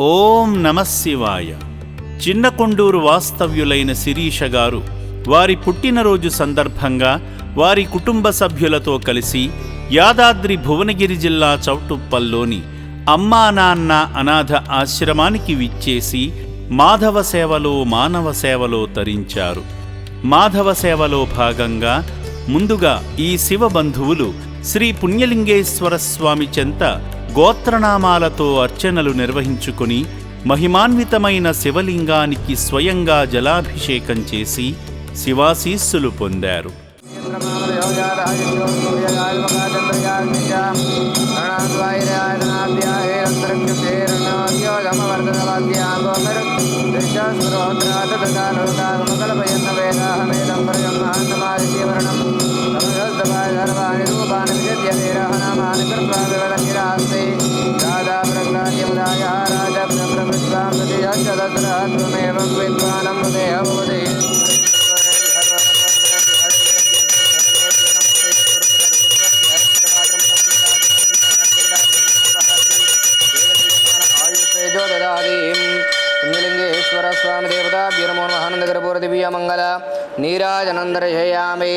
ఓం నమశివాయ చిన్నకొండూరు వాస్తవ్యులైన శిరీష గారు వారి పుట్టినరోజు సందర్భంగా వారి కుటుంబ సభ్యులతో కలిసి యాదాద్రి భువనగిరి జిల్లా చౌటుప్పల్లోని అమ్మా నాన్న అనాథ ఆశ్రమానికి విచ్చేసి మాధవ సేవలో మానవ సేవలో తరించారు. మాధవ సేవలో భాగంగా ముందుగా ఈ శివ బంధువులు శ్రీ పుణ్యలింగేశ్వర స్వామి చెంత గోత్రనామాలతో అర్చనలు నిర్వహించుకుని మహిమాన్వితమైన శివలింగానికి స్వయంగా జలాభిషేకం చేసి శివాశీస్సులు పొందారు. విద్వానం దేహభూతి ఆయుషేజో దదాదీం పుణ్యలింగేశ్వర స్వామి దేవతాభ్యో నమో మహానందకరపూర దివ్య మంగళ నీరాజనందర్శయామి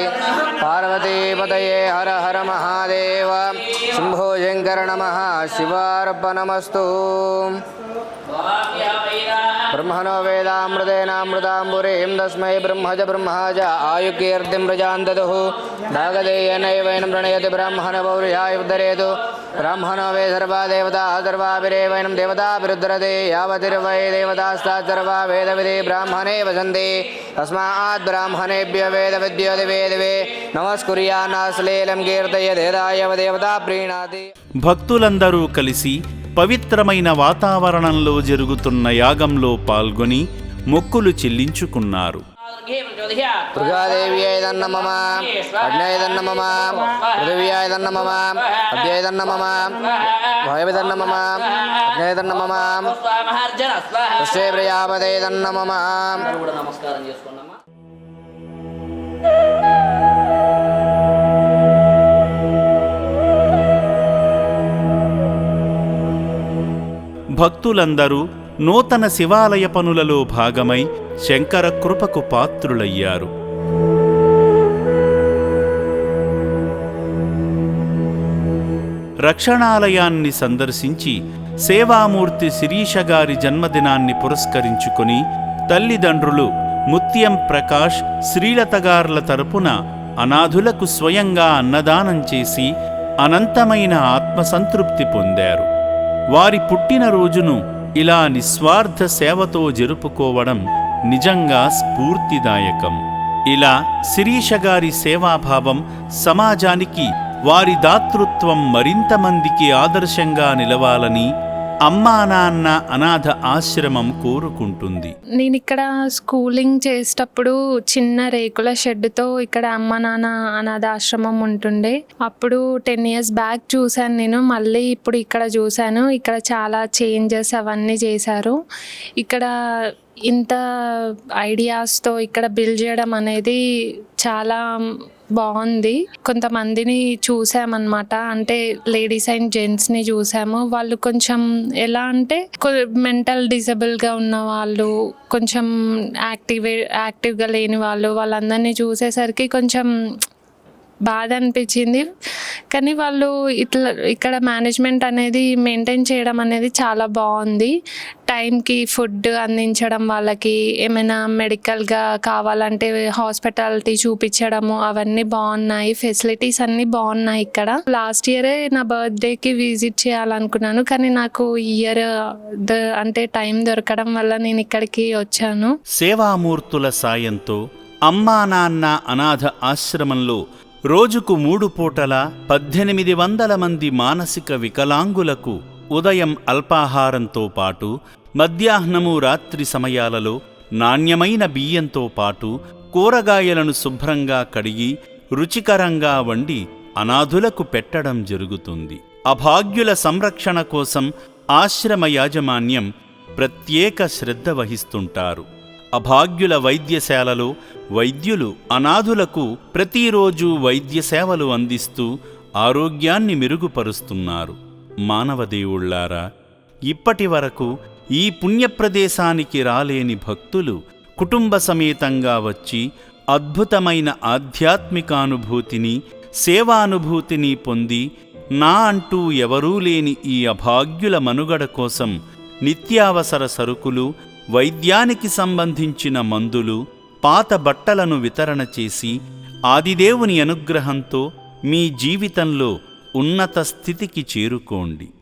పార్వతీపతయే హర హర మహాదేవ శంభో శంకర నమ శివార్పణమస్తు బ్రహ్మణో వేదామృతేనామృతాంబురీం తస్మై బ్రహ్మజ బ్రహ్మజ ఆయుకీర్తిం ప్రజాన్ దదుః భాగదేయనైవైనం ప్రణయతి బ్రాహ్మణ పౌరుషాయ ఉద్ధరేతు బ్రాహ్మణో వే సర్వా దేవతా సర్వాభిరేవైనం దేవతాభిరుద్ధరతే యావతిర్వై దేవతాస్తాత్ సర్వా వేదవిధి బ్రాహ్మణే వసంతి తస్మాత్ బ్రాహ్మణేభ్య వేద విద్యోతి వేదివే నమస్కుర్యాన్నాశ్లీలం కీర్తయదేదాయవ దేవతా ప్రీణాతి భక్తులందరూ కలిసి పవిత్రమైన వాతావరణంలో జరుగుతున్న యాగంలో పాల్గొని మొక్కులు చెల్లించుకున్నారు. దుర్గాదేవ్యై దన్న మమ అగ్నయ దన్న మమ పృథివ్యాయ దన్న భక్తులందరూ నూతన శివాలయ పనులలో భాగమై శంకర కృపకు పాత్రులయ్యారు. రక్షణాలయాన్ని సందర్శించి సేవామూర్తి శిరీష గారి జన్మదినాన్ని పురస్కరించుకొని తల్లిదండ్రులు ముత్యం ప్రకాష్ శ్రీలతగార్ల తరపున అనాథులకు స్వయంగా అన్నదానం చేసి అనంతమైన ఆత్మసంతృప్తి పొందారు. వారి పుట్టినరోజును ఇలా నిస్వార్థ సేవతో జరుపుకోవడం నిజంగా స్ఫూర్తిదాయకం. ఇలా శిరీష గారి సేవాభావం సమాజానికి వారి దాతృత్వం మరింత మందికి ఆదర్శంగా నిలవాలని అమ్మా నాన్న అనాథ ఆశ్రమం కోరుకుంటుంది. నేను ఇక్కడ స్కూలింగ్ చేసేటప్పుడు చిన్న రేకుల షెడ్తో ఇక్కడ అమ్మ నాన్న అనాథ ఆశ్రమం ఉంటుండే. అప్పుడు టెన్ ఇయర్స్ బ్యాక్ చూశాను నేను మళ్ళీ ఇప్పుడు ఇక్కడ చూశాను. ఇక్కడ చాలా చేంజెస్ అవన్నీ చేశారు. ఇక్కడ ఇంత ఐడియాస్తో ఇక్కడ బిల్డ్ చేయడం అనేది చాలా బాగుంది. కొంతమందిని చూసామన్నమాట. అంటే లేడీస్ అండ్ జెంట్స్ని చూసాము. వాళ్ళు కొంచెం ఎలా అంటే మెంటల్ డిజబుల్గా ఉన్న వాళ్ళు కొంచెం యాక్టివ్ యాక్టివ్గా లేని వాళ్ళు వాళ్ళందరినీ చూసేసరికి కొంచెం బాధ అనిపించింది. కానీ వాళ్ళు ఇట్లా ఇక్కడ మేనేజ్మెంట్ అనేది మెయింటైన్ చేయడం అనేది చాలా బాగుంది. టైంకి ఫుడ్ అందించడం వాళ్ళకి ఏమైనా మెడికల్గా కావాలంటే హాస్పిటాలిటీ చూపించడము అవన్నీ బాగున్నాయి. ఫెసిలిటీస్ అన్నీ బాగున్నాయి ఇక్కడ. లాస్ట్ ఇయరే నా బర్త్డేకి విజిట్ చేయాలనుకున్నాను. కానీ నాకు ఇయర్ అంటే టైం దొరకడం వల్ల నేను ఇక్కడికి వచ్చాను. సేవామూర్తుల సాయంతో అమ్మా నాన్న అనాథ ఆశ్రమంలో రోజుకు మూడు పూటల పద్దెనిమిది వందల మంది మానసిక వికలాంగులకు ఉదయం అల్పాహారంతో పాటు మధ్యాహ్నము రాత్రి సమయాలలో నాణ్యమైన బియ్యంతో పాటు కూరగాయలను శుభ్రంగా కడిగి రుచికరంగా వండి అనాథులకు పెట్టడం జరుగుతుంది. అభాగ్యుల సంరక్షణ కోసం ఆశ్రమ యాజమాన్యం ప్రత్యేక శ్రద్ధ వహిస్తుంటారు. అభాగ్యుల వైద్యశాలలో వైద్యులు అనాథులకు ప్రతిరోజు వైద్య సేవలు అందిస్తూ ఆరోగ్యాన్ని మెరుగుపరుస్తున్నారు. మానవదేవుళ్ళారా ఇప్పటి వరకు ఈ పుణ్యప్రదేశానికి రాలేని భక్తులు కుటుంబ సమేతంగా వచ్చి అద్భుతమైన ఆధ్యాత్మికానుభూతిని సేవానుభూతిని పొంది నా అంటూ ఎవరూ లేని ఈ అభాగ్యుల మనుగడ కోసం నిత్యావసర సరుకులు వైద్యానికి సంబంధించిన మందులు పాత బట్టలను వితరణ చేసి ఆదిదేవుని అనుగ్రహంతో మీ జీవితంలో ఉన్నత స్థితికి చేరుకోండి.